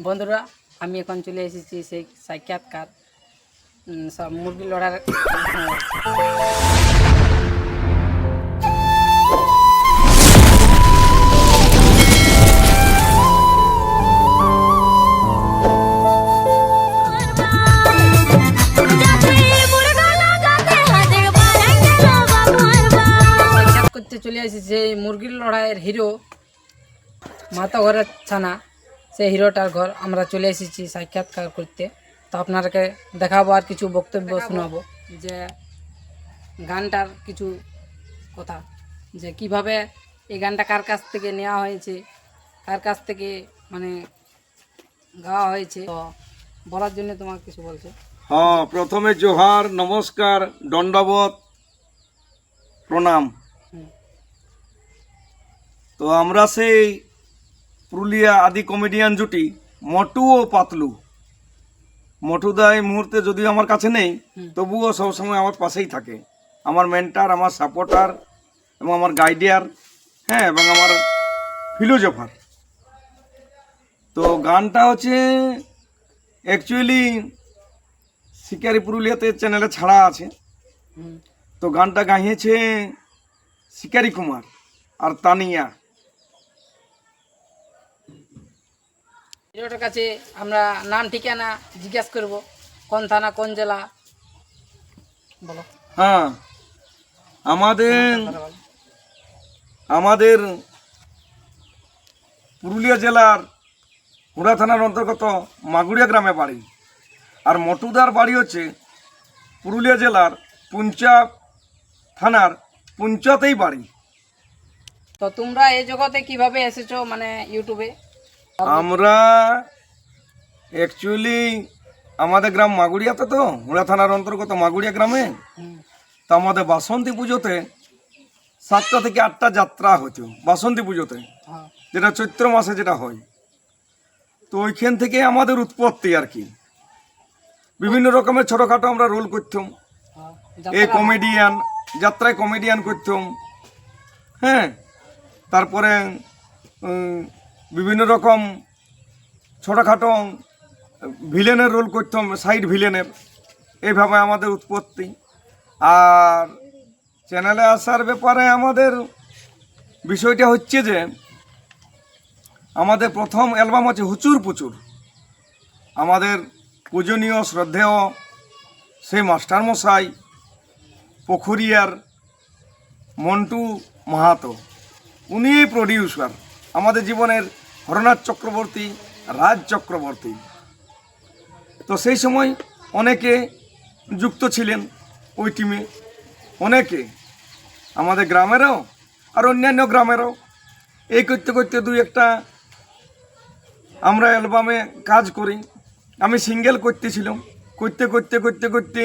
বন্ধুরা, আমি এখন চলে এসেছি সেই সাক্ষাৎকার সব মুরগি লড়ার চলে এসেছি মুরগির লড়াইয়ের হিরো মাতা ঘরের ছানা। সেই হিরোটার ঘর আমরা চলে এসেছি সাক্ষাৎকার করতে। তো আপনাদেরকে দেখাবো আর কিছু বক্তব্য শোনাবো যে গানটার কিছু কথা যে কীভাবে এই গানটা কার কাছ থেকে নেওয়া হয়েছে কার কাছ থেকে মানে গাওয়া হয়েছে তো বলার জন্য তোমাকে কিছু বলছে। হ্যাঁ প্রথমে জোহার নমস্কার দণ্ডবত প্রণাম। তো আমরা সেই পুরুলিয়া আদি কমেডিয়ান জুটি মটু ও পাতলু। মটুদা এই মুহূর্তে যদিও আমার কাছে নেই। তবুও সবসময় আমার পাশেই থাকে। আমার মেন্টার আমার সাপোর্টার এবং আমার গাইডিয়ার হ্যাঁ এবং আমার ফিলোজফার তো গানটা হচ্ছে অ্যাকচুয়ালি শিকারি পুরুলিয়াতে চ্যানেলে ছাড়া আছে। তো গানটা গাইয়েছে শিকারি কুমার আর তানিয়া। হিরোটার কাছে আমরা নাম ঠিকানা জিজ্ঞেস করব। কোন থানা কোন জেলা? বলো। হ্যাঁ আমাদের আমাদের পুরুলিয়া জেলার হুড়া থানার অন্তর্গত মাগুড়িয়া গ্রামে বাড়ি। আর মটুদার বাড়ি হচ্ছে পুরুলিয়া জেলার পুঞ্চা থানার পুঞ্চাতেই বাড়ি। তো তোমরা এই জগতে কীভাবে এসেছ মানে ইউটিউবে? আমরা অ্যাকচুয়ালি আমাদের গ্রাম মাগুড়িয়াতে তো হুড়া থানার অন্তর্গত মাগুড়িয়া গ্রামে। তো আমাদের বাসন্তী পুজোতে সাতটা থেকে আটটা যাত্রা হতো বাসন্তী পুজোতে হ্যাঁ, যেটা চৈত্র মাসে যেটা হয়। তো ওইখান থেকে আমাদের উৎপত্তি আর কি। বিভিন্ন রকমের ছোটোখাটো আমরা রোল করতাম। হ্যাঁ, এই কমেডিয়ান যাত্রায় কমেডিয়ান করতাম। হ্যাঁ তারপরে বিভিন্ন রকম ছোটোখাটো ভিলেনের রোল করতাম সাইড ভিলেনের এইভাবে আমাদের উৎপত্তি। আর চ্যানেলে আসার ব্যাপারে আমাদের বিষয়টা হচ্ছে যে, আমাদের প্রথম অ্যালবাম আছে হুচুর পুচুর। আমাদের পূজনীয়, শ্রদ্ধেয় সেই মাস্টারমশাই, পুখুরিয়ার মন্টু মাহাতো। উনি প্রডিউসার আমাদের জীবনের হরনাথ চক্রবর্তী, রাজ চক্রবর্তী। তো সেই সময় অনেকে যুক্ত ছিলেন ওই টিমে অনেকে আমাদের গ্রামেরও আর অন্যান্য গ্রামেরও। এই করতে করতে দুই একটা আমরা অ্যালবামে কাজ করি। আমি সিঙ্গেল করতেছিলাম। করতে করতে করতে করতে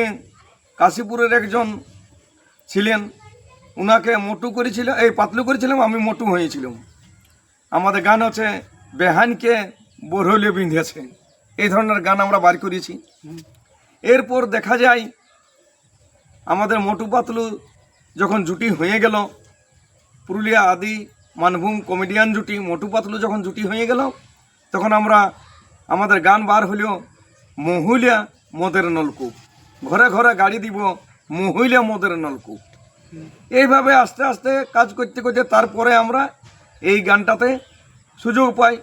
কাশীপুরের একজন ছিলেন। ওনাকে মোটু করেছিল, এই পাতলু করেছিলাম, আমি মোটু হয়েছিলাম। আমাদের গান হচ্ছে বেহানকে বরহলে বিঁধেছে এই ধরনের গান আমরা বার করেছি। এরপর দেখা যায়, আমাদের মোটু পাতলু যখন জুটি হয়ে গেল, পুরুলিয়া আদি মানভূম কমেডিয়ান জুটি মোটু পাতলু যখন জুটি হয়ে গেল, তখন আমরা আমাদের গান বার হলেও মহুলিয়া মদের নলকূপ। ঘরে ঘরে গাড়ি দিব মহিলা মদের নলকূপ। এইভাবে আস্তে আস্তে কাজ করতে করতে তারপরে আমরা এই গানটাতে সুযোগ পাই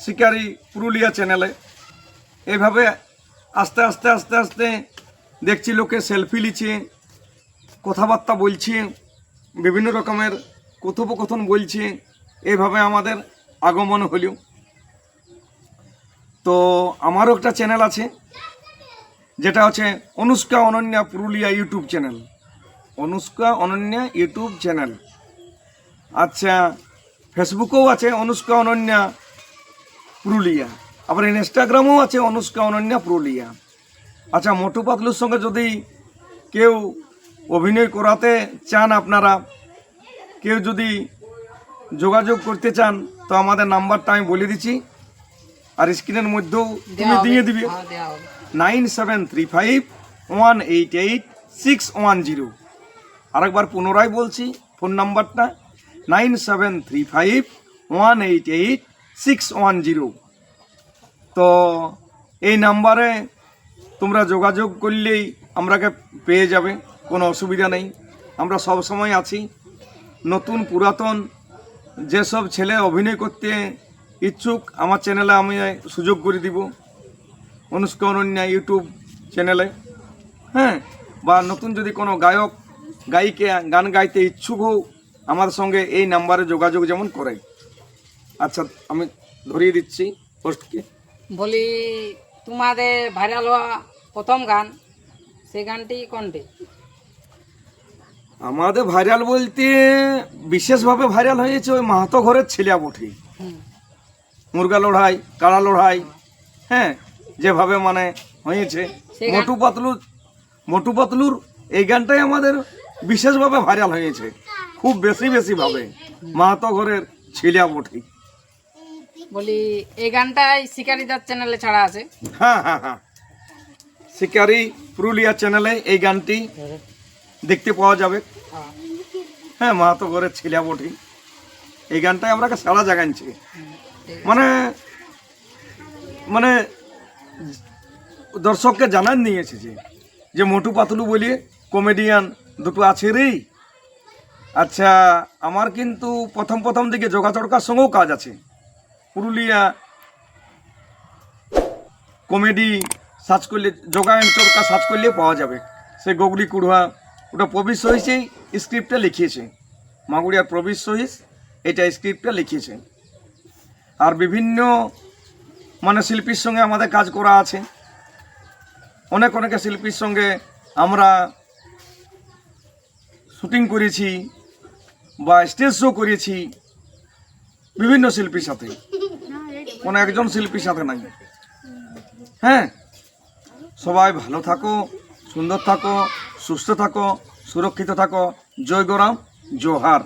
শিকারি পুরুলিয়া চ্যানেলে। এইভাবে আস্তে আস্তে আস্তে আস্তে দেখছি লোকে সেলফি লিছে কথাবার্তা বলছে, বিভিন্ন রকমের কথোপকথন বলছে এইভাবে আমাদের আগমন হলো। তো আমারও একটা চ্যানেল আছে, যেটা হচ্ছে Anushka Ananya Purulia YouTube channel. Anushka Ananya YouTube channel. আচ্ছা ফেসবুকেও আছে অনুষ্কা অনন্যা পুরুলিয়া। আবার ইনস্টাগ্রামেও আছে অনুষ্কা অনন্যা পুরুলিয়া। আচ্ছা মোটু পাতলুর সঙ্গে যদি কেউ অভিনয় করাতে চান আপনারা কেউ যদি যোগাযোগ করতে চান তো আমাদের নাম্বারটা আমি বলে দিচ্ছি। আর স্ক্রিনের মধ্যেও তুমি দিয়ে দিবে। হ্যাঁ। Nine seven three five one eight eight six one zero. আরেকবার পুনরায় বলছি ফোন নাম্বারটা nine seven three five one eight eight six one zero. তো এই নাম্বারে তোমরা যোগাযোগ করলেই আমরাকে পেয়ে যাবে, কোনো অসুবিধা নেই। আমরা সব সময় আছি। নতুন, পুরাতন, যেসব ছেলে অভিনয় করতে ইচ্ছুক, আমার চ্যানেলে আমি সুযোগ করে দিব। অনুষ্কা অনন্যা ইউটিউব চ্যানেলে হ্যাঁ বা নতুন যদি কোনো গায়ক, গায়িকা গান গাইতে ইচ্ছুক হোক আমাদের সঙ্গে এই নাম্বারে যোগাযোগ যেমন করে। আচ্ছা আমি ধরিয়ে দিচ্ছি পোস্টকে। বলি তোমাদের ভাইরাল হওয়া প্রথম গান সেই গানটি কোনটি? আমাদের ভাইরাল বলতে বিশেষভাবে ভাইরাল হয়েছে ওই মাহাতো ঘরের ছেলিয়া বঠি মুরগা লড়াই কাড়া লড়াই হ্যাঁ যেভাবে মানে হয়েছে। মোটু পাতলু মোটু পাতলুর এই গানটাই আমাদের বিশেষভাবে ভাইরাল হয়েছে। খুব বেশি বেশি ভাবে। মাহাতো ঘরের ছেলিয়া বঠি বলি এই গানটাই শিকারিদার চ্যানেলে ছাড়া আছে। হ্যাঁ হ্যাঁ হ্যাঁ। শিকারি পুরুলিয়া চ্যানেলে এই গানটি দেখতে পাওয়া যাবে। হ্যাঁ মাহাতো ঘরের ছেলিয়া বঠি এই গানটাই আমরা সারা জাগানছি মানে মানে দর্শককে জানান নিয়ে এসেছে যে মোটু পাতলু বলি কমেডিয়ান দুটো আছে রে। আচ্ছা আমার কিন্তু প্রথম প্রথম দিকে যোগাচড়কার সঙ্গেও কাজ আছে। পুরুলিয়া কমেডি সার্চ করলে যোগায়ন চরকা সার্চ করলে পাওয়া যাবে। সে গগলি কুড়ুয়া, ওটা প্রবীর সহিসেই স্ক্রিপ্টটা লিখিয়েছে। মাগুড়িয়ার প্রবীর সহিস এটা স্ক্রিপ্টটা লিখিয়েছে। আর বিভিন্ন মানে শিল্পীর সঙ্গে আমাদের কাজ করা আছে। অনেক অনেক শিল্পীর সঙ্গে আমরা শুটিং করেছি বা স্টেজ শো করেছি বিভিন্ন শিল্পীর সাথে। কোনো একজন শিল্পীর সাথে নাই। হ্যাঁ? সবাই ভালো থাকো, সুন্দর থাকো, সুস্থ থাকো, সুরক্ষিত থাকো। জয় গোরাম, জোহার।